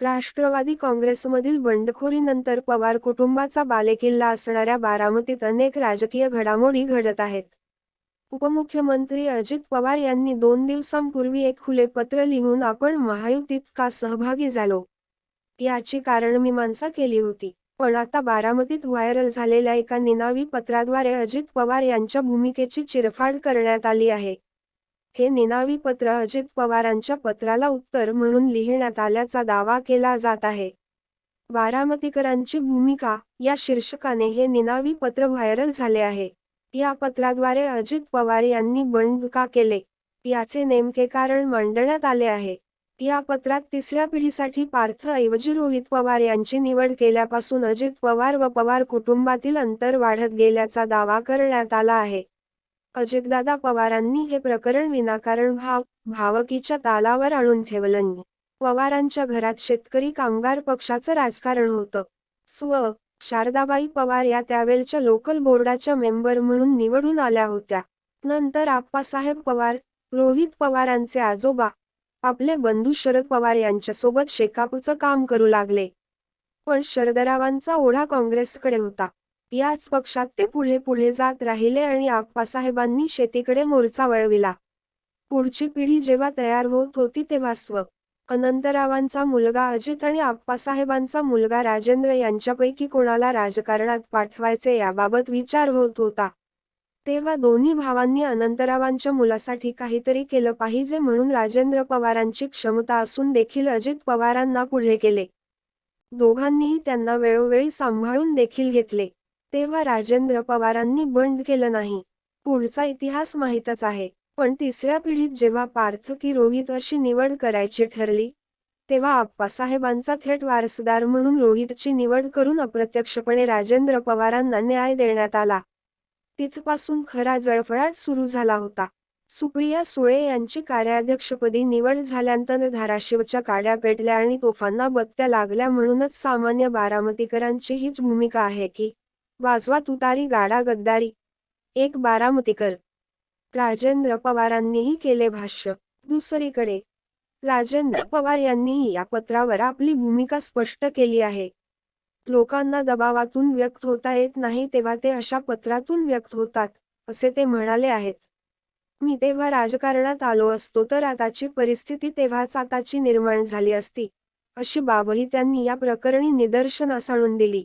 राष्ट्रवादी काँग्रेसमधील बंडखोरीनंतर पवार कुटुंबाचा बालेकिल्ला असणाऱ्या बारामतीत अनेक राजकीय घडामोडी घडत आहेत. उपमुख्यमंत्री अजित पवार यांनी दोन दिवसांपूर्वी एक खुले पत्र लिहून आपण महायुतीत का सहभागी झालो? याची कारणमीमांसा केली होती. पण आता बारामतीत व्हायरल झालेल्या एका निनावी पत्राद्वारे अजित पवार यांच्या भूमिकेची चिरफाड करण्यात आली आहे. हे निनावी पत्र अजित पवारांच्या पत्राला उत्तर म्हणून लिहिण्यात आल्याचा दावा केला जात आहे. बारामतीकरांची भूमिका या शीर्षकाने हे निनावी पत्र व्हायरल झाले आहे. या पत्राद्वारे अजित पवार यांनी बंड का केले. याचे नेमके कारण मांडण्यात आले आहे. या पत्रात तिसऱ्या पिढीसाठी पार्थ ऐवजी रोहित पवार यांची निवड केल्यापासून अजित पवार व पवार कुटुंबातील अंतर वाढत गेल्याचा दावा करण्यात आला आहे. अजितदादा पवारांनी हे प्रकरण विनाकारण भाव भावकीच्या तालावर आणून ठेवलं पवारांच्या घरात शेतकरी कामगार पक्षाचं राजकारण होतं. स्व शारदाबाई पवार या त्यावेळच्या लोकल बोर्डाच्या मेंबर म्हणून निवडून आल्या होत्या. नंतर आप्पासाहेब पवार रोहित पवारांचे आजोबा आपले बंधू शरद पवार यांच्यासोबत शेकापचं काम करू लागले. पण शरदरावांचा ओढा काँग्रेसकडे होता. याच पक्षात ते पुढे पुढे जात राहिले आणि आप्पासाहेबांनी शेतीकडे मोर्चा वळविला. पुढची पिढी जेव्हा तयार होत होती तेव्हा स्व. अनंतरावांचा मुलगा अजित आणि आप्पासाहेबांचा मुलगा राजेंद्र यांच्यापैकी कोणाला राजकारणात पाठवायचे याबाबत विचार होत होता. तेव्हा दोन्ही भावांनी अनंतरावांच्या मुलासाठी काहीतरी केलं पाहिजे म्हणून राजेंद्र पवारांची क्षमता असून देखील अजित पवारांना पुढे केले. दोघांनीही त्यांना वेळोवेळी सांभाळून देखील घेतले. तेव्हा राजेंद्र पवारांनी बंड केलं नाही. पुढचा इतिहास माहीतच आहे पण तिसऱ्या पिढीत जेव्हा पार्थ की रोहित अशी निवड करायची ठरली तेव्हा आप्पासाहेबांचा थेट वारसदार म्हणून रोहितची निवड करून अप्रत्यक्षपणे राजेंद्र पवारांना न्याय देण्यात आला. तिथपासून खरा जळफळाट सुरू झाला होता. सुप्रिया सुळे यांची कार्याध्यक्षपदी निवड झाल्यानंतर धाराशिवच्या काड्या पेटल्या आणि तोफांना बत्त्या लागल्या म्हणूनच सामान्य बारामतीकरांची हीच भूमिका आहे की वाजवा तुतारी गाडा गद्दारी. एक बारामतीकर. राजेंद्र पवारांनीही केले भाष्य. दुसरीकडे. राजेंद्र पवार यांनीही या पत्रावर आपली भूमिका स्पष्ट केली आहे. लोकांना दबावातून व्यक्त होता येत नाही तेव्हा ते अशा पत्रातून व्यक्त होतात असे ते म्हणाले आहेत. मी तेव्हा राजकारणात आलो असतो तर आताची परिस्थिती तेव्हाच आताची निर्माण झाली असती अशी बाबही त्यांनी या प्रकरणी निदर्शनास आणून दिली.